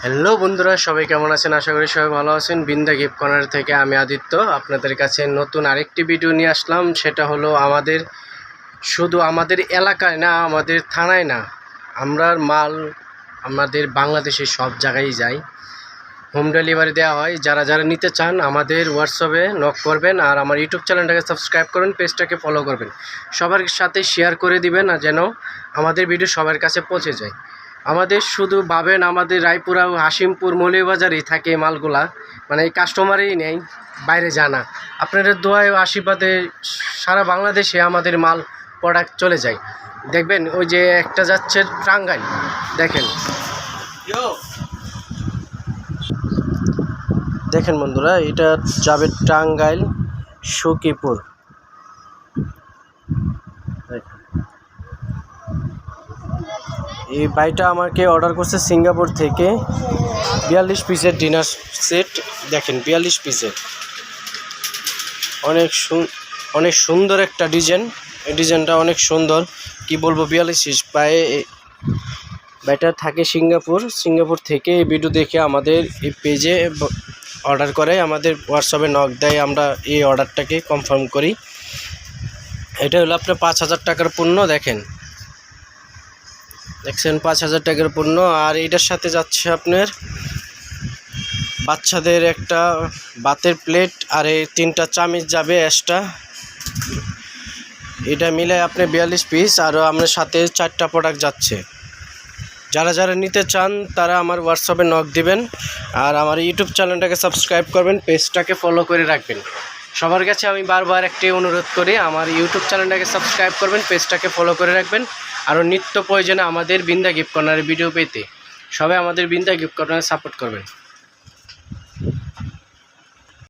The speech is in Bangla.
হ্যালো বন্ধুরা, সবাই কেমন আছেন? আশা করি সবাই ভালো আছেন। বিন্দা গিফট কর্নার থেকে আমি আদিত্য। আপনাদের কাছে নতুন আরেকটি ভিডিও নিয়ে আসলাম। সেটা হলো আমাদের, শুধু আমাদের এলাকায় না, আমাদের থানায় না। আমরা মাল আমাদের বাংলাদেশে সব জায়গায় যাই। হোম ডেলিভারি দেওয়া হয়। যারা যারা নিতে চান, আমাদের হোয়াটসঅ্যাপে নক করবেন আর আমার ইউটিউব চ্যানেলটাকে সাবস্ক্রাইব করবেন পেজটাকে ফলো করবেন। সবার সাথে শেয়ার করে দিবেন আর যেন আমাদের ভিডিও সবার কাছে পৌঁছে যায়। আমাদের শুধু ভাবেন আমাদের রায়পুরা ও হাসিমপুর মৌলিবাজারেই থাকে মালগুলা। মানে এই কাস্টমারই নেই বাইরে জানা আপনাদের দোয়ায় আশীর্বাদে সারা বাংলাদেশে আমাদের মাল প্রোডাক্ট চলে যায়। দেখবেন ওই যে একটা যাচ্ছে টাঙ্গাইল দেখেন। দেখেন বন্ধুরা এটা যাবে টাঙ্গাইল দেখেন। এই বাইটা আমাকে অর্ডার করছে সিঙ্গাপুর থেকে বিয়াল্লিশ পিসের ডিনার সেট দেখেন, বিয়াল্লিশ পিসের অনেক অনেক সুন্দর একটা ডিজাইন এই ডিজাইনটা অনেক সুন্দর। কি বলব, বিয়াল্লিশ পিস পায়ে বাইটা থাকে সিঙ্গাপুর। সিঙ্গাপুর থেকে এই ভিডিও দেখে আমাদের এই পেজে অর্ডার করে, আমাদের হোয়াটসঅ্যাপে নক দেয়, আমরা এই অর্ডারটাকে কনফার্ম করি। এটা হলো আপনার পাঁচ হাজার টাকার পণ্য, দেখেন। দেখছেন, পাঁচ হাজার টাকার পণ্য। আর এটার সাথে যাচ্ছে আপনার বাচ্চাদের একটা বাতের প্লেট আর এই তিনটা চামিচ যাবে এক্সট্রা। এটা মিলে আপনি বিয়াল্লিশ পিস আর আপনার সাথে চারটা প্রোডাক্ট যাচ্ছে। যারা যারা নিতে চান, তারা আমার হোয়াটসঅ্যাপে নক দিবেন। আর আমার ইউটিউব চ্যানেলটাকে সাবস্ক্রাইব করবেন পেজটাকে ফলো করে রাখবেন। সবার কাছে আমি বারবার একটি অনুরোধ করি, আমার ইউটিউব চ্যানেলটাকে সাবস্ক্রাইব করবেন পেজটাকে ফলো করে রাখবেন, আরও নিত্য প্রয়োজনে আমাদের বিন্দা গিফট কর্নারের ভিডিও পেতে। সবাই আমাদের বিন্দা গিফট কর্নারে সাপোর্ট করবেন।